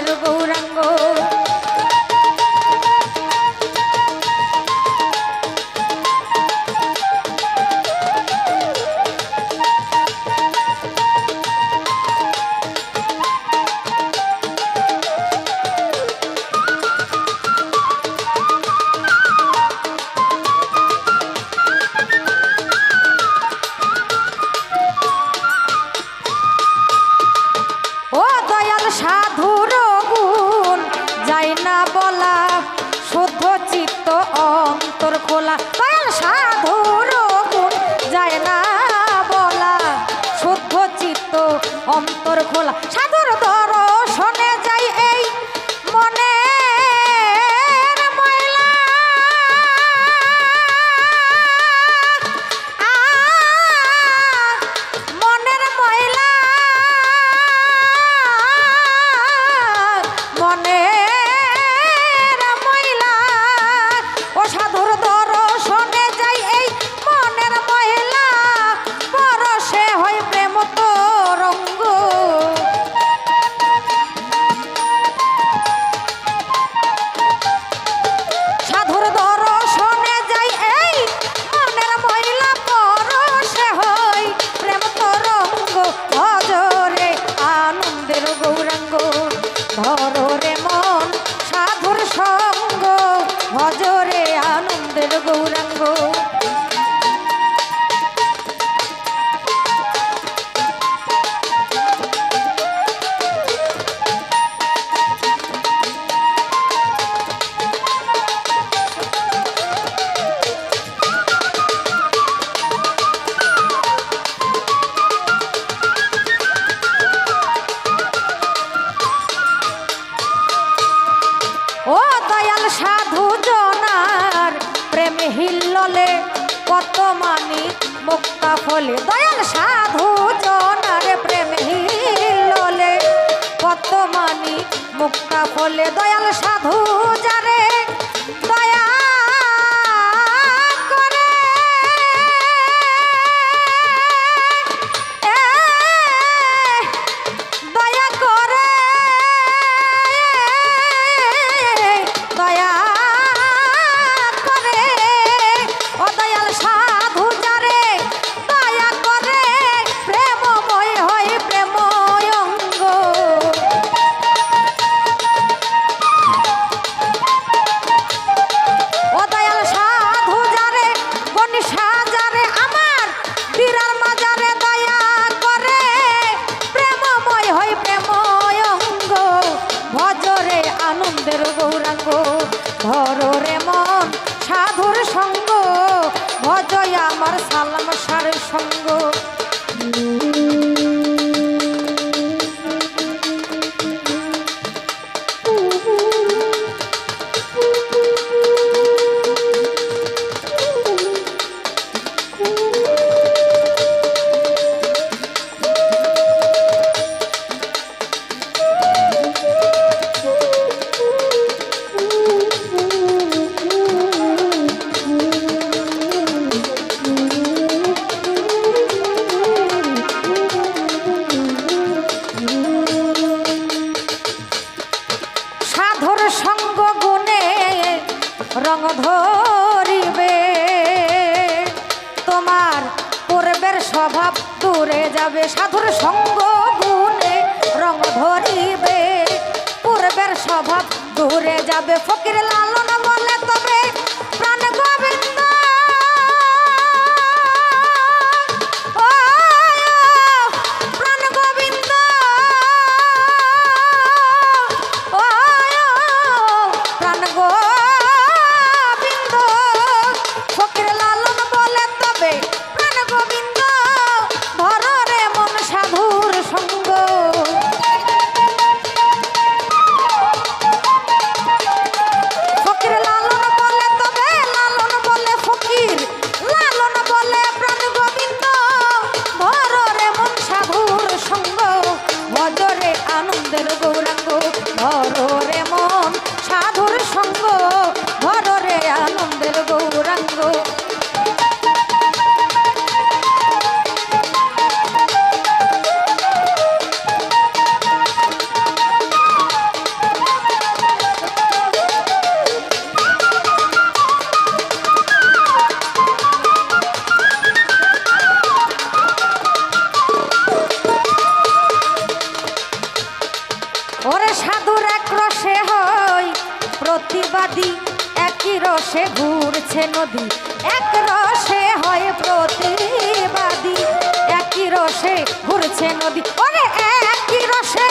vuelvo অন্তর খোলা ধর মানে মুক্তা ফলে। দয়াল সাধু জনারে প্রেম হিললে। পদ্মমানি মুক্তা ফলে। দয়াল সাধু যারে ধরো যাবে সাধুর সঙ্গ গুণে রং ধরিবে। পূর্বের স্বভাব ঘুরে যাবে ফকির লাল রসে ঘুরছে নদী এক রসে হয় প্রতিবাদী। একই রসে ঘুরছে নদী ওরে একই রসে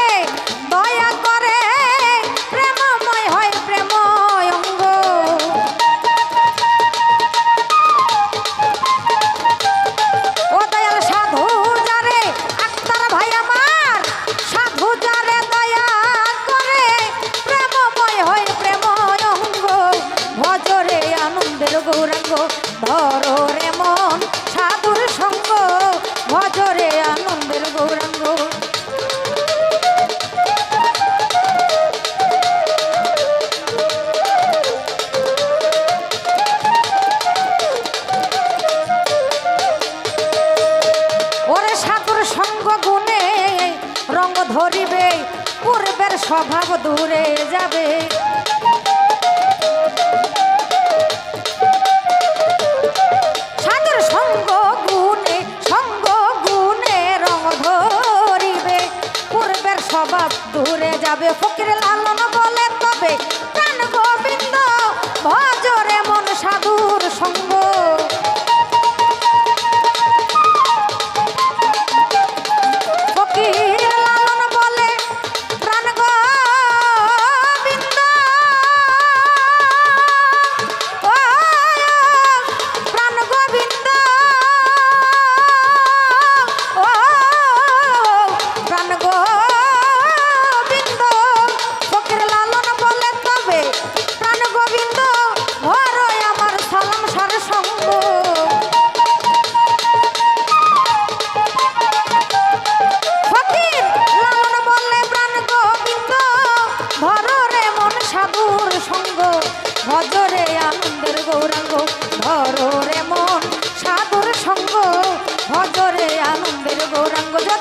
ধরিবে পূর্বের স্বভাব দূরে যাবে। সাধুর সঙ্গ গুণে ধরিবে পূর্বের স্বভাব যাবে। ফকির লালন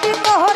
কষ্ট